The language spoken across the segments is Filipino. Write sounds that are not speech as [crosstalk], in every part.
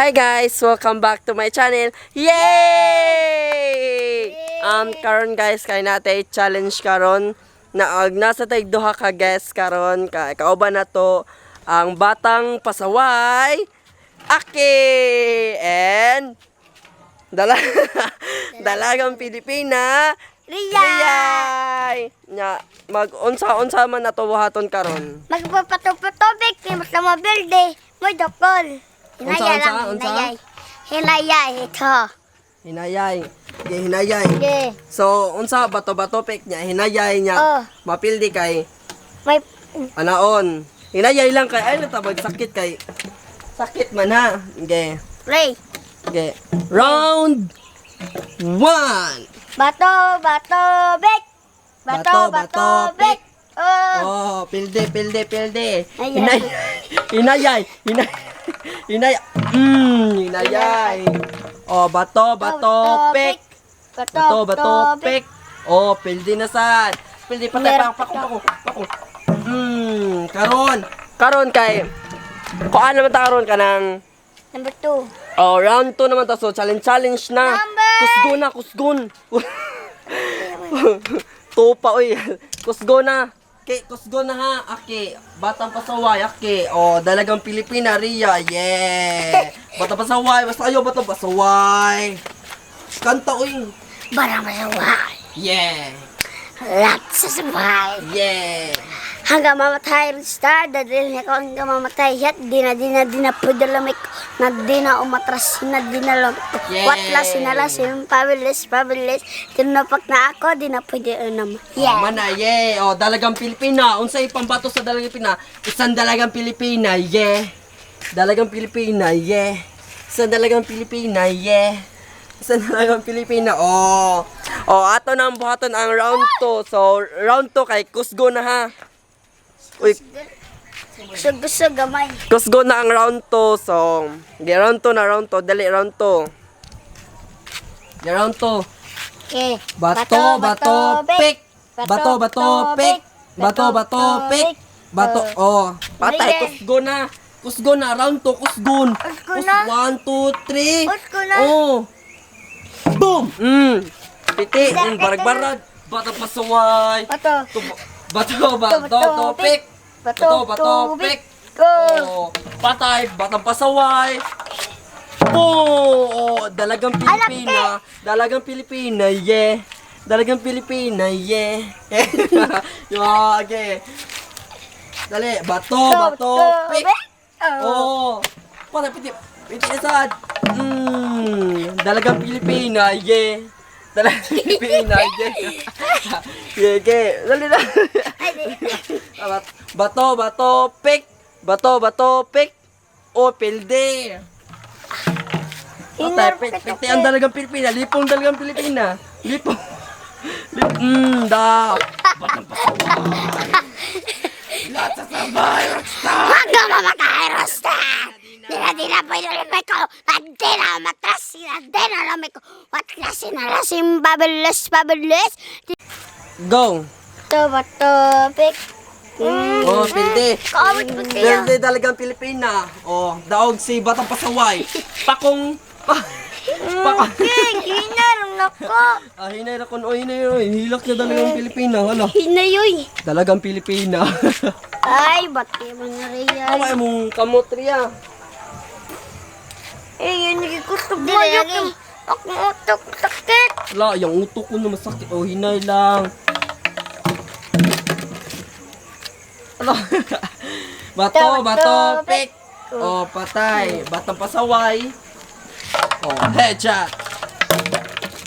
Hi guys, welcome back to my channel. Yay! Um karon guys kay natin challenge karon na ag nasa tay duha ka guest karon kay kauban na to ang batang pasaway Aki and dala [laughs] dalagang Pilipina Riyay! Nya, mag unsa unsa man nato buhaton karon. Magpapatupatubig kay masama berde. Mo dokol. Unsa, Hinaya unsa, lang, unsa? hinayay. Hinayay, ito. Hinayay. Ge hinayay. Yeah. So, unsa bato-bato pek niya, hinayay niya. Oh. Mapildi kay May, anaon. Hinayay lang kay ay natabag sakit kay sakit man ha. Ge. play. Ge. Round 1. Bato, bato, bek. Bato, Bato, bato, bato, bek. Oh. Oh, pilde, pilde, pilde. Ay, Hinay. Hinayay. Hinay. Hinay. Mm, hinayay. Oh, bato, bato, pek. Bato, bato, pek. Oh, pildi na sad. Pildi pa pako pako pako. Hmm, karon. Karon kay Kuan naman ta karon kanang Number two. oh, round 2 naman ta so challenge challenge na. Number- Kusgo na, kusgon. [laughs] Tupa oy. Kusgo na. Ke, kusgo na ha. Aki, batang pasaway, aki. Oh, dalagang Pilipina, Ria. Yeah. [laughs] Batang pasaway, basta ayo batang pasaway. Kanta oy. Bara masaway. Yeah. Lat sa sabay. Yeah. Hanggang mamatay star, dadalhin niya ko hanggang mamatay. Yat, di na, di na, di na ko. Na di na umatras, na di na. Yay! Watla, sinala, sin, pabilis, pabilis. Tinapak na ako, di na pwede unam. Yeah. Yeah. mana, yeah. Oh, dalagang Pilipina. Unsay pambato sa dalagang Pilipina? Isang dalagang Pilipina, yeah. Dalagang Pilipina, yeah. Isang dalagang Pilipina, yeah. Isang dalagang Pilipina, oh. Oh, ato na ang buhaton ang round 2. So, round 2 kay Kusgo na ha. Uy, Gusto-gusto gamay. Kusgo na ang round 2. So, di round 2 na round 2. Dali, round 2. Di round 2. Okay. Bato, bato, pick. Bato, bato, pick. Bato, bato, pick. Bato, oh. Patay, kusgo na. Kusgo na, round 2, kusgon. Kusgo na. 1, 2, 3. Kusgo na. Oh. Boom! Mm. Piti, mm, barag-barag. Bato pasaway. Bato. Bato, bato, to, pick. Bato, bato, pick. Go. Oh, patay, batang pasaway. Oh, oh, dalagang Pilipina. Dalagang Pilipina, yeah. Dalagang Pilipina, yeah. [laughs] yeah, okay. Dali, bato, bato, pick. Oh. Oh, patay, piti, piti isad. Mm, dalagang Pilipina, yeah. Yeah. yeah, okay. Dali na. Bat- Bato, bato, pick. Bato, bato, pick. O, pilde. Patay, pik, pik, ang dalagang Pilipina. Lipong dalagang Pilipina. Lipong. Lip, mm, da. Batang pasaway. Lahat sa sabay, rockstar. Hanggang mamatay, Rosta! Di na, na pwede lamig ko. At di na matras, di na, na lamig ko. Klase na lasim, pabilis, pabilis. Go. Bato, bato, pick. Mm. Oh, pilde. Po kayo. Pilde dalagang Pilipina. Oh, daog si Batang Pasaway. Pakong. Pa, pakong. Okay, hinaram na ko. Ah, hinay na kun. Oh, hinay. Oh, hilak niya dalagang Pilipina. Hala. Hinayoy. Dalagang Pilipina. Ay, ba't mo na rin yan? Tama mong kamot riya. Eh, yun yung gusto mo yung akong utok sakit. Wala, yung utok ko na masakit. Oh, hinay lang. Ano? [laughs] bato, Bato, pik. Oh, patay. Batang pasaway. Oh, headshot.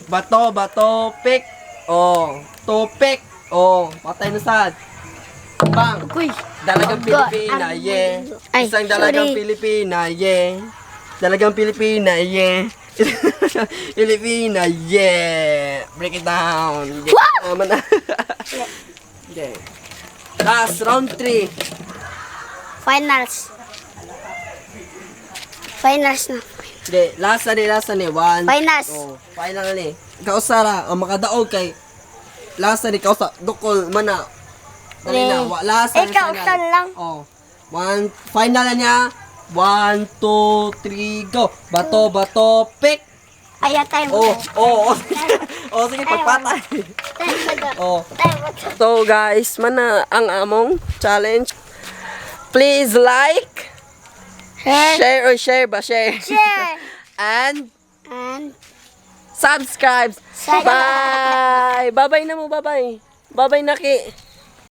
Bato, bato, pik. Oh, tupik. Oh, patay na sad. Bang. Uy. Dalagang Oh. Pilipina, yeah. Ay, Isang dalagang sorry. Pilipina, yeah. Dalagang Pilipina, yeah. [laughs] Pilipina, yeah. Break it down. Yeah. Wow! Tama na. okay. Last, round 3. Finals. Finals na. Okay, last na ni, last na ni. One. Finals. Oh, final na ni. Ikaw, Sara, ang makadaog kay last na ni, ikaw sa dukol, mana. Dali na, wa- last na ni Ikaw, lang? Oh. One, final na niya. One, two, three, go. Bato, bato, pick. Ayaw tayo mo. Oh, oh, oh. [laughs] oh, sige, pagpatay. [laughs] Oh. So guys, mana ang among challenge. Please like, Share. share or share ba? Share. Share. [laughs] And And subscribe. Subscribe. Bye. Bye-bye na mo, bye-bye. Bye-bye na ki.